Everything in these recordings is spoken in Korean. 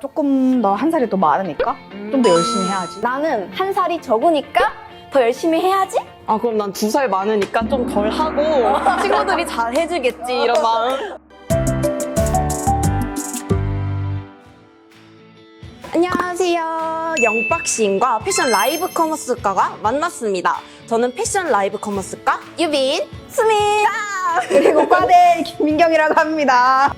조금 더 한 살이 더 많으니까 좀 더 열심히 해야지. 나는 한 살이 적으니까 더 열심히 해야지? 아 그럼 난 두 살 많으니까 좀 덜 하고 친구들이 잘 해주겠지 이런 마음. 안녕하세요. 영박시인과 패션 라이브 커머스과가 만났습니다. 저는 패션 라이브 커머스과 유빈, 수민. 그리고 과대 김민경이라고 합니다.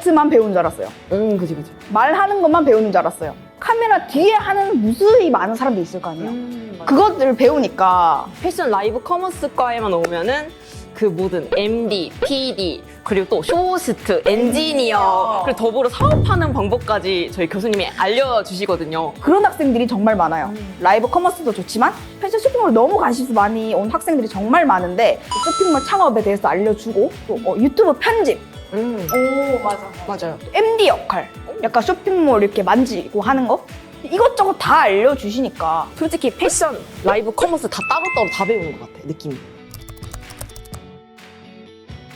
쇼호스트만 배우는 줄 알았어요. 음, 그지 그지. 말하는 것만 배우는 줄 알았어요. 카메라 뒤에 하는 무수히 많은 사람들이 있을 거 아니에요. 그것들을 배우니까 패션 라이브 커머스과에만 오면은 그 모든 MD, PD, 그리고 또 쇼호스트, 엔지니어, 그리고 더불어 사업하는 방법까지 저희 교수님이 알려주시거든요. 그런 학생들이 정말 많아요. 라이브 커머스도 좋지만 패션 쇼핑몰 너무 관심 많이 온 학생들이 정말 많은데 쇼핑몰 창업에 대해서 알려주고 또 어, 유튜브 편집, 음, 오 맞아, 맞아요. MD 역할, 약간 쇼핑몰 이렇게 만지고 하는 거? 이것저것 다 알려주시니까. 솔직히 패션, 라이브 커머스 다 따로따로 다 배우는 것 같아, 느낌이.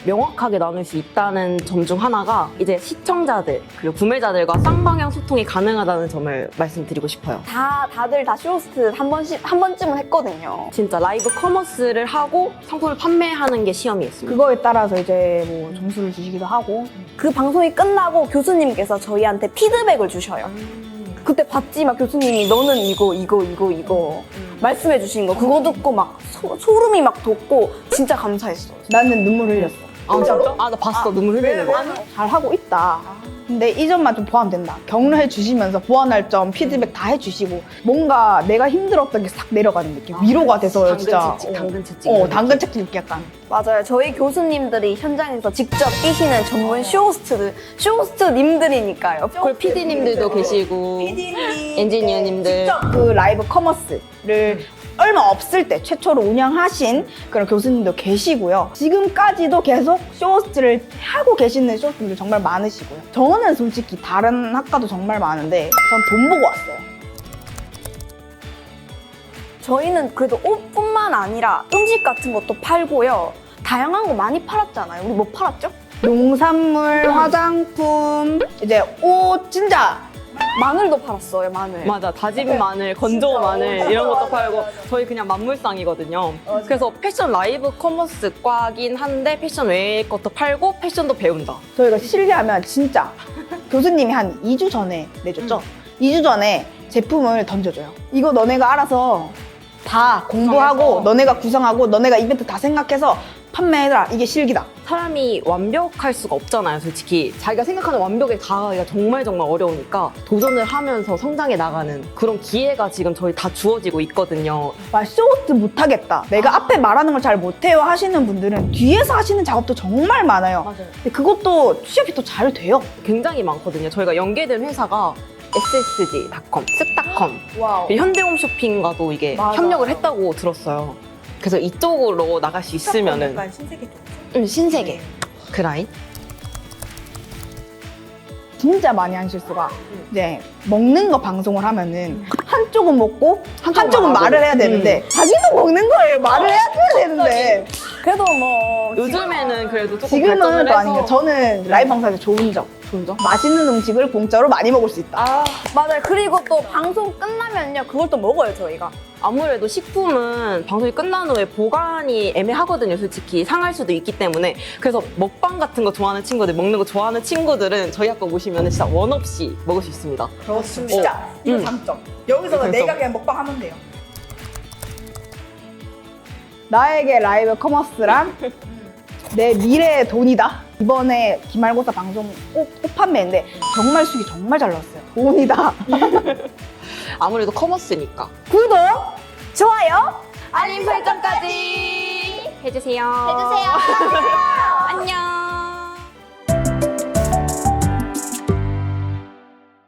명확하게 나눌 수 있다는 점 중 하나가 이제 시청자들 그리고 구매자들과 쌍방향 소통이 가능하다는 점을 말씀드리고 싶어요. 다, 다들 다 쇼호스트 한 번씩, 한 번쯤은 했거든요. 진짜 라이브 커머스를 하고 상품을 판매하는 게 시험이었습니다. 그거에 따라서 이제 뭐 점수를 주시기도 하고 그 방송이 끝나고 교수님께서 저희한테 피드백을 주셔요. 그때 봤지 막 교수님이 너는 이거 이거 이거 이거 말씀해 주신 거 그거 듣고 막 소, 소름이 막 돋고 진짜 감사했어요. 나는 눈물 흘렸어. 아, 진짜? 아, 나 봤어. 눈물 흘리는 거. 잘 하고 있다. 근데 이 점만 좀 포함된다. 격려해 주시면서 보완할 점, 피드백 다 해주시고 뭔가 내가 힘들었던 게 싹 내려가는 느낌. 위로가 돼서 당근 진짜. 채찍, 어. 당근 채찍. 어, 당근 채찍 이렇게 약간. 맞아요. 저희 교수님들이 현장에서 직접 뛰시는 전문 쇼호스트들, 쇼호스트님들이니까요. 그리고 PD님들도 계시고 엔지니어님들 그 라이브 커머스를 얼마 없을 때 최초로 운영하신 그런 교수님도 계시고요. 지금까지도 계속 쇼호스트를 하고 계시는 쇼호스트들 정말 많으시고요. 저는 솔직히 다른 학과도 정말 많은데 전 돈 보고 왔어요. 저희는 그래도 옷뿐만 아니라 음식 같은 것도 팔고요. 다양한 거 많이 팔았잖아요. 우리 뭐 팔았죠? 농산물, 화장품, 이제 옷 진짜 마늘도 팔았어요, 마늘. 맞아 다진 마늘, 건조 마늘 이런 것도 팔고 저희 그냥 만물상이거든요. 그래서 패션 라이브 커머스 과긴 한데 패션 외의 것도 팔고 패션도 배운다. 저희가 실례하면 진짜 교수님이 한 2주 전에 내줬죠? 2주 전에 제품을 던져줘요. 이거 너네가 알아서 다 공부하고 구성해서. 너네가 구성하고 너네가 이벤트 다 생각해서 판매해라. 이게 실기다. 사람이 완벽할 수가 없잖아요, 솔직히. 자기가 생각하는 완벽에 가기가 정말 정말 어려우니까 도전을 하면서 성장해 나가는 그런 기회가 지금 저희 다 주어지고 있거든요. 막 쇼호스트 못하겠다. 내가 앞에 말하는 걸 잘 못해요 하시는 분들은 뒤에서 하시는 작업도 정말 많아요. 맞아요. 근데 그것도 취업이 또 잘 돼요. 굉장히 많거든요. 저희가 연계된 회사가 ssg.com, 쓱닷컴, 와우. 현대홈 쇼핑과도 이게 맞아. 협력을 했다고 들었어요. 그래서 이쪽으로 나갈 수 있으면은 신세계 음, 신세계. 그 라인. 진짜 많이 한 실수가. 이제 먹는 거 방송을 하면은 한쪽은 먹고 한쪽은. 말을 해야 되는데 자기도 먹는 거예요. 말을 해야 되는데. 그래도 뭐 요즘에는 그래도 조금 지금은 발전을 또 해서 아닌 게 저는 라이브 방송에서 좋은 점 점? 맛있는 음식을 공짜로 많이 먹을 수 있다 아, 맞아요. 그리고 또 방송 끝나면요. 그걸 또 먹어요, 저희가. 아무래도 식품은 방송이 끝난 후에 보관이 애매하거든요, 솔직히. 상할 수도 있기 때문에. 그래서 먹방 같은 거 좋아하는 친구들, 먹는 거 좋아하는 친구들은 저희 학과 오시면 진짜 원 없이 먹을 수 있습니다. 그렇습니다 이거 음. 장점 여기서 장점. 내가 그냥 먹방 하면 돼요 나에게 라이브 커머스란 내 미래의 돈이다 이번에 기말고사 방송 옷, 옷 판매인데 정말 수익이 정말 잘 나왔어요 돈이다 아무래도 커머스니까. 구독 좋아요. 알림 설정까지 해주세요. 해주세요. 안녕.